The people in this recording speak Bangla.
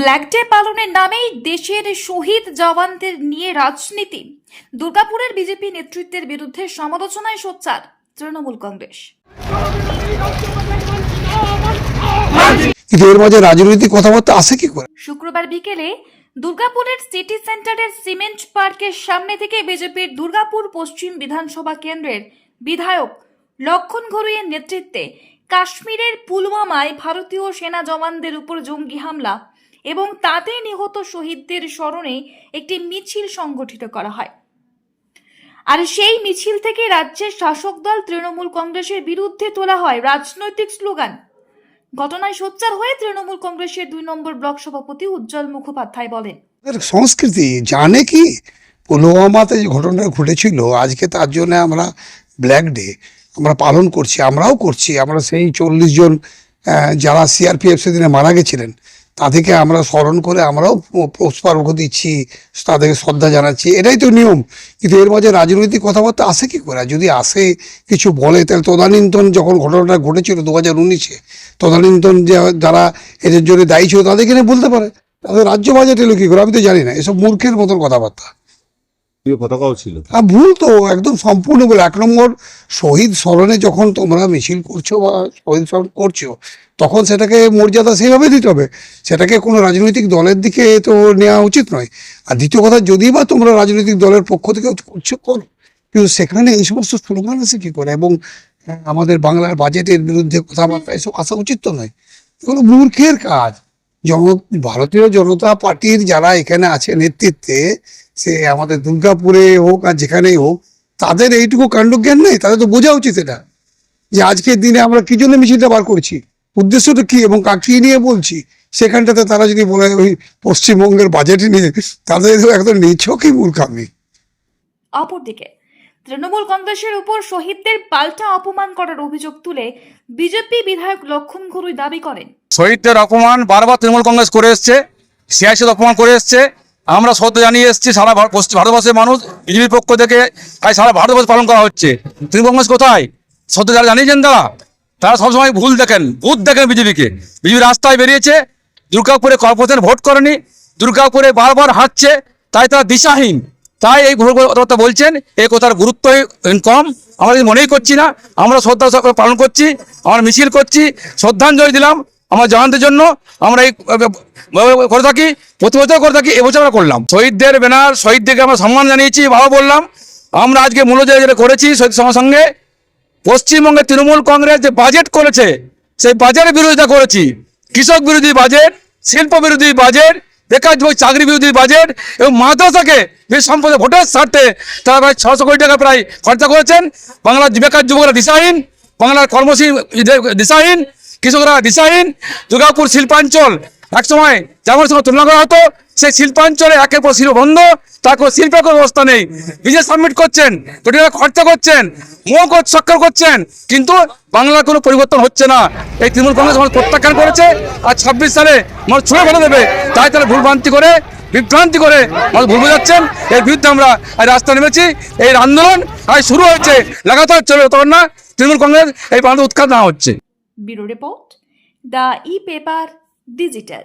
ব্ল্যাক ডে পালনের নামেই দেশের শহীদ জওয়ানদের নিয়ে রাজনীতি। দুর্গাপুরের বিজেপি নেতৃত্বের বিরুদ্ধে সমালোচনায় সোচ্চার তৃণমূল কংগ্রেস। কিন্তু এর মাঝে রাজনৈতিক কথাবার্তা আসে কি করে? শুক্রবার বিকেলে দুর্গাপুরের সিটি সেন্টারের সিমেন্ট পার্কের সামনে থেকে বিজেপির দুর্গাপুর পশ্চিম বিধানসভা কেন্দ্রের বিধায়ক লক্ষণ ঘরুইয়ের নেতৃত্বে কাশ্মীরের পুলওয়ামায় ভারতীয় সেনা জওয়ানদের উপর জঙ্গি হামলা। এবং তাতে নিহত শহীদদের স্মরণে একটি মিছিল সংগঠিত করা হয়। আর সেই মিছিল থেকে রাজ্যের শাসক দল তৃণমূল কংগ্রেসের বিরুদ্ধে তোলা হয় রাজনৈতিক স্লোগান। ঘটনায় সোচ্চার হয়ে তৃণমূল কংগ্রেসের দুই নম্বর ব্লক সভাপতি উজ্জ্বল মুখোপাধ্যায় বলেন সংস্কৃতি জানে কি? পুলওয়ামাতে যে ঘটনা ঘটেছিল, আজকে তার জন্য আমরা ব্ল্যাক ডে, আমরা পালন করছি, আমরাও করছি, আমরা সেই চল্লিশ জন যারা সিআরপিএফ সেদিনে মারা গেছিলেন তাদেরকে আমরা স্মরণ করে আমরাও পুষ্পার্ঘ দিচ্ছি তাদেরকে শ্রদ্ধা জানাচ্ছি। এটাই তো নিয়ম। কিন্তু এর মাঝে রাজনৈতিক কথাবার্তা আসে কি করে? যদি আসে কিছু বলে তাহলে তদানীন্তন যখন ঘটনাটা ঘটেছিল দু হাজার উনিশে তদানীন্তন যে- যারা এদের জন্য দায়ী ছিল তাদেরকে নিয়ে বলতে পারে? তাদের রাজ্য বাজেট এলো কি করে? আমি তো জানি না। এসব মূর্খের মতন কথাবার্তা। পতাকাও ছিল। ভুল তো একদম সম্পূর্ণ বলে এক নম্বর শহীদ স্মরণে যখন তোমরা মিছিল করছ বা শহীদ স্মরণ করছ তখন সেটাকে মর্যাদা সেইভাবে দিতে হবে। সেটাকে কোনো রাজনৈতিক দলের দিকে তো নেওয়া উচিত নয়। আর দ্বিতীয় কথা যদি বা তোমরা রাজনৈতিক দলের পক্ষ থেকে করছ করো কিন্তু সেখানে এই সমস্ত স্লোগান আছে কী করে? এবং আহ, আমাদের বাংলার বাজেটের বিরুদ্ধে কথাবার্তা এসব আসা উচিত তো নয়। এগুলো মূর্খের কাজ। জন ভারতীয় জনতা পার্টির যারা এখানে আছে নেতৃত্বে সে আমাদের দুর্গাপুরে হোক আর যেখানেই হোক তাদের এইটুকু কাণ্ডজ্ঞান নেই। তাদের তো বোঝা উচিত এটা। যে আজকের দিনে আমরা কি জন্য মিছিলটা বার করছি? উদ্দেশ্যটা কি এবং কাকে নিয়ে বলছি? সেখানটাতে তারা যদি বলে ওই পশ্চিমবঙ্গের বাজেট নিয়ে তাদের একদম নিছকই মূর্খামি অপরদিকে তৃণমূল কংগ্রেসের উপর শহীদদের পাল্টা অপমান করার অভিযোগ তুলে বিজেপি বিধায়ক লক্ষণ ঘরুই দাবি করেন। শহীদদের অপমান বারবার তৃণমূল কংগ্রেস করে এসছে সিআইসির অপমান করে এসছে। আমরা শ্রদ্ধা জানিয়ে এসেছি সারা ভারতবর্ষের মানুষ বিজেপির পক্ষ থেকে তাই সারা ভারতবর্ষ পালন করা হচ্ছে। তৃণমূল কংগ্রেস কোথায়? শ্রদ্ধা যারা জানিয়েছেন তারা? তারা সবসময় ভুল দেখেন, ভূত দেখেন বিজেপিকে। বিজেপি রাস্তায় বেরিয়েছে, দুর্গাপুরে কর্পোরেশন ভোট করেনি, দুর্গাপুরে বারবার হাঁটছে, তাই তারা দিশাহীন। তাই এই কথা বলছেন এই কথার গুরুত্ব কম। আমরা মনেই করছি না, আমরা শ্রদ্ধা সহকারে পালন করছি, আমরা মিছিল করছি, শ্রদ্ধাঞ্জলি দিলাম আমার জওয়ানদের জন্য, আমরা এই করে থাকি, প্রতি বছর করে থাকি এবছর আমরা করলাম। শহীদদের ব্যানার, শহীদদেরকে আমরা সম্মান জানিয়েছি ভালো বললাম, আমরা আজকে মূল্য যেটা করেছি শহীদ সঙ্গে পশ্চিমবঙ্গের তৃণমূল কংগ্রেস যে বাজেট করেছে, সেই বাজেটের বিরোধিতা করেছি। কৃষক বিরোধী বাজেট, শিল্প বিরোধী বাজেট, বেকার যুবক চাকরি বিরোধী বাজেট এবং মাদ্রাসাকে সম্পদে ভোটের স্বার্থে তারা প্রায় ছশো কোটি টাকা প্রায় খরচা করেছেন। বাংলার বেকার যুবকরা দিশাহীন, বাংলার কর্মশীল দিশাহীন, কৃষকরা দিশাহীন। দুর্গাপুর শিল্পাঞ্চল একসময় যেমন সঙ্গে তুলনা করা হতো সেই শিল্পাঞ্চলে একের পর শিল্প বন্ধ তার কোনো শিল্পের কোনো ব্যবস্থা নেই। বিজনেস সাবমিট করছেন কোটি টাকা খরচা করছেন মোহ স্বাক্ষর করছেন, কিন্তু বাংলার কোনো পরিবর্তন হচ্ছে না। এই তৃণমূল কংগ্রেস মানুষ প্রত্যাখ্যান করেছে, আর ছাব্বিশ সালে মানুষ ছুঁড়ে ফেলে দেবে। তাই তারা ভুলভ্রান্তি করে, বিভ্রান্তি করে মানুষ ভুল বোঝাচ্ছেন। এর বিরুদ্ধে আমরা আজ রাস্তা নেমেছি। এই আন্দোলন আজ শুরু হয়েছে। লাগাতার চলবে, তখন না তৃণমূল কংগ্রেস এই প্রান্ত উৎখাত না হচ্ছে। Bureau report, the e paper digital.